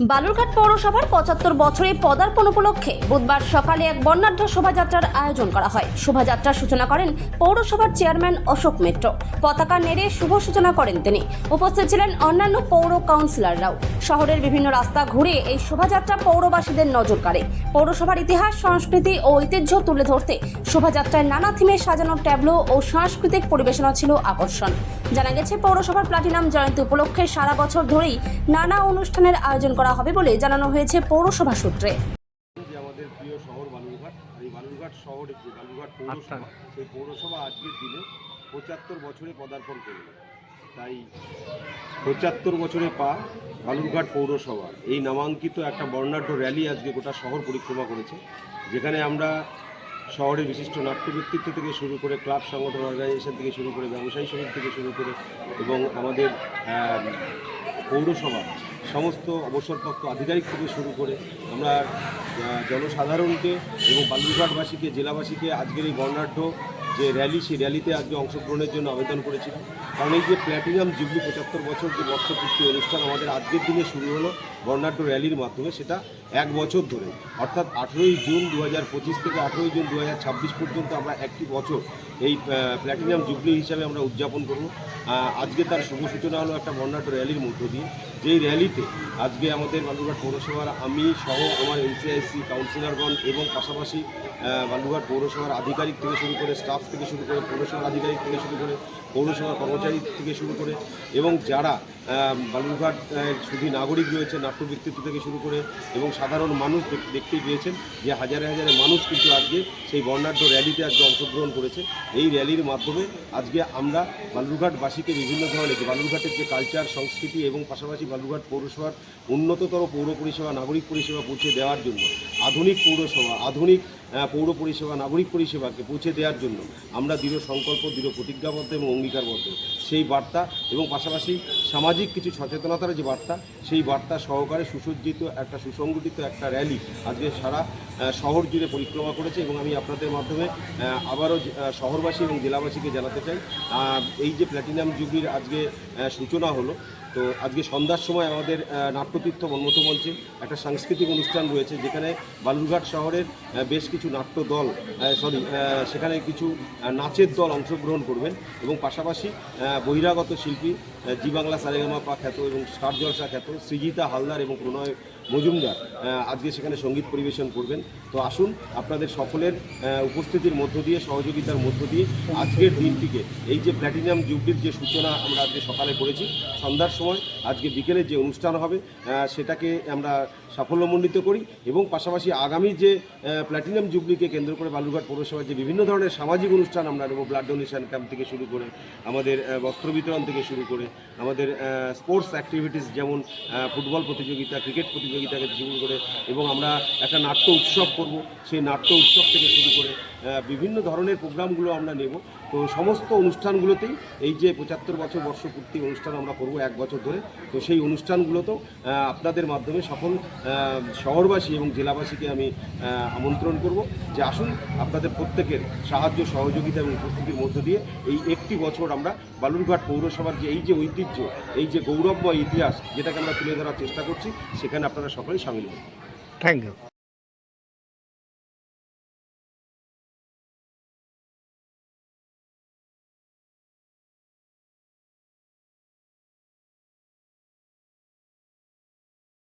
বালুরঘাট পৌরসভার পঁচাত্তর বছরে পদার্পণ উপলক্ষে বুধবার সকালে এক বর্ণাঢ্য শোভাযাত্রার আয়োজন করা হয়। শোভাযাত্রার সূচনা করেন পৌরসভার চেয়ারম্যান অশোক মিত্র পতাকা নেড়ে শুভ সূচনা করেন তিনি। উপস্থিত ছিলেন অন্যান্য পৌর কাউন্সিলররাও। শহরের বিভিন্ন রাস্তা ঘুরে এই শোভাযাত্রা পৌরবাসীদের নজর কাড়ে। পৌরসভার ইতিহাস, সংস্কৃতি ও ঐতিহ্য তুলে ধরতে শোভাযাত্রায় নানা থিমে সাজানো ট্যাবলো ও সাংস্কৃতিক পরিবেশনা ছিল আকর্ষণ। জানা গেছে, পৌরসভার প্লাটিনাম জয়ন্তী উপলক্ষে সারা বছর ধরেই নানা অনুষ্ঠানের আয়োজন করা হবে বলে জানানো হয়েছে পৌরসভা সূত্রে। আমাদের প্রিয় শহর বালুরঘাট এই বালুরঘাট শহরে যে বালুরঘাট পৌরসভা সেই পৌরসভা আজকের দিনে পঁচাত্তর বছরে পদার্পণ করবে তাই পঁচাত্তর বছরে পা বালুরঘাট পৌরসভা। এই নামাঙ্কিত একটা বর্ণাঢ্য র্যালি আজকে গোটা শহর পরিক্রমা করেছে যেখানে আমরা শহরের বিশিষ্ট নাট্য ব্যক্তিত্ব থেকে শুরু করে ক্লাব সংগঠন অর্গানাইজেশন থেকে শুরু করে ব্যবসায়ী সমিতি থেকে শুরু করে এবং আমাদের পৌরসভা সমস্ত অবসরপ্রাপ্ত আধিকারিক থেকে শুরু করে আমরা জনসাধারণকে এবং বালুরঘাটবাসীকে জেলাবাসীকে আজকের এই বর্ণাঢ্য যে র্যালি সেই র্যালিতে আজকে অংশগ্রহণের জন্য আবেদন করেছিলাম। কারণ এই যে প্ল্যাটিনাম জুবলি পঁচাত্তর বছর যে বর্ষপূর্তি অনুষ্ঠান আমাদের আজকের দিনে শুরু হলো বর্ণাঢ্য র্যালির মাধ্যমে, সেটা এক বছর ধরে। অর্থাৎ আঠেরোই জুন দু হাজার পঁচিশ থেকে আঠেরোই জুন দু হাজার ছাব্বিশ পর্যন্ত আমরা একটি বছর এই প্ল্যাটিনাম জুবলি হিসাবে আমরা উদযাপন করব। আজকে তার শুভ সূচনা হলো একটা বর্ণাঢ্য র্যালির মধ্য দিয়ে। যেই র্যালিতে আজকে আমাদের বালুরঘাট পৌরসভার আমি সহ আমার এনসিআইসি কাউন্সিলরগণ এবং পাশাপাশি বালুরঘাট পৌরসভার আধিকারিক থেকে শুরু করে স্টাফ থেকে শুরু করে পৌরসভার আধিকারিক থেকে শুরু করে পৌরসভার কর্মচারী থেকে শুরু করে এবং যারা বালুরঘাট শুধু নাগরিক রয়েছে নাট্য ব্যক্তিত্ব থেকে শুরু করে এবং সাধারণ মানুষ দেখ- দেখতেই পেয়েছেন যে হাজারে হাজারে মানুষ কিন্তু আজকে সেই বর্ণাঢ্য র্যালিতে আজকে অংশগ্রহণ করেছে এই র্যালির মাধ্যমে আজকে আমরা বালুরঘাটবাসীকে বিভিন্ন ধরনের বালুরঘাটের যে কালচার, সংস্কৃতি এবং পাশাপাশি বালুরঘাট পৌরসভার উন্নততর পৌর পরিষেবা, নাগরিক পরিষেবা পৌঁছে দেওয়ার জন্য, আধুনিক পৌরসভা, আধুনিক পৌর পরিষেবা, নাগরিক পরিষেবাকে পৌঁছে দেওয়ার জন্য আমরা দৃঢ় সংকল্প, দৃঢ় প্রতিজ্ঞাবদ্ধ এবং অঙ্গীকারবদ্ধ। সেই বার্তা এবং পাশাপাশি সামাজিক কিছু সচেতনতার যে বার্তা, সেই বার্তা সহকারে সুসজ্জিত একটা সুসংগঠিত একটা র্যালি আজকে সারা শহর জুড়ে পরিক্রমা করেছে এবং আমি আপনাদের মাধ্যমে আবারও শহরবাসী এবং জেলাবাসীকে জানাতে চাই। এই যে প্ল্যাটিনাম যুগের আজকে সূচনা হলো তো আজকে সন্ধ্যার সময় আমাদের নাট্যতীর্থ মন্মথ মঞ্চে একটা সাংস্কৃতিক অনুষ্ঠান রয়েছে, যেখানে বালুরঘাট শহরের বেশ কিছু নাট্য দল সরি সেখানে কিছু নাচের দল অংশগ্রহণ করবেন এবং পাশাপাশি বহিরাগত শিল্পী জি বাংলা সারেগামা পা খ্যাত এবং স্টার জলসা খ্যাত সৃজিতা হালদার এবং প্রণয় মজুমদার আজকে সেখানে সংগীত পরিবেশন করবেন। তো আসুন, আপনাদের সকলের উপস্থিতির মধ্য দিয়ে, সহযোগিতার মধ্য দিয়ে আজকের দিনটিকে, এই যে প্ল্যাটিনাম যুগটির যে সূচনা আমরা আজকে সকালে করেছি, সন্ধ্যার সময় আজকে বিকেলে যে অনুষ্ঠান হবে সেটাকে আমরা সাফল্যমণ্ডিত করি এবং পাশাপাশি আগামী যে প্ল্যাটিনাম জুবলিকে কেন্দ্র করে বালুরঘাট পৌরসভার যে বিভিন্ন ধরনের সামাজিক অনুষ্ঠান আমরা নেব ব্লাড ডোনেশন ক্যাম্প থেকে শুরু করে, আমাদের বস্ত্র বিতরণ থেকে শুরু করে, আমাদের স্পোর্টস অ্যাক্টিভিটিস যেমন ফুটবল প্রতিযোগিতা, ক্রিকেট প্রতিযোগিতা থেকে শুরু করে এবং আমরা একটা নাট্য উৎসব করব, সেই নাট্য উৎসব থেকে শুরু করে বিভিন্ন ধরনের প্রোগ্রামগুলো আমরা নেব। তো সমস্ত অনুষ্ঠানগুলোতেই এই যে পঁচাত্তর বছর বর্ষপূর্তি অনুষ্ঠান আমরা করব এক বছর ধরে, তো সেই অনুষ্ঠানগুলোতেও আপনাদের মাধ্যমে সকল শহরবাসী এবং জেলাবাসীকে আমি আমন্ত্রণ করব যে আসুন আপনাদের প্রত্যেকের সাহায্য, সহযোগিতা এবং উপস্থিতির মধ্য দিয়ে এই একটি বছর আমরা বালুরঘাট পৌরসভার যে এই যে ঐতিহ্য, এই যে গৌরবময় ইতিহাস যেটাকে আমরা তুলে ধরার চেষ্টা করছি, সেখানে আপনারা সকলেই সামিল হন থ্যাংক ইউ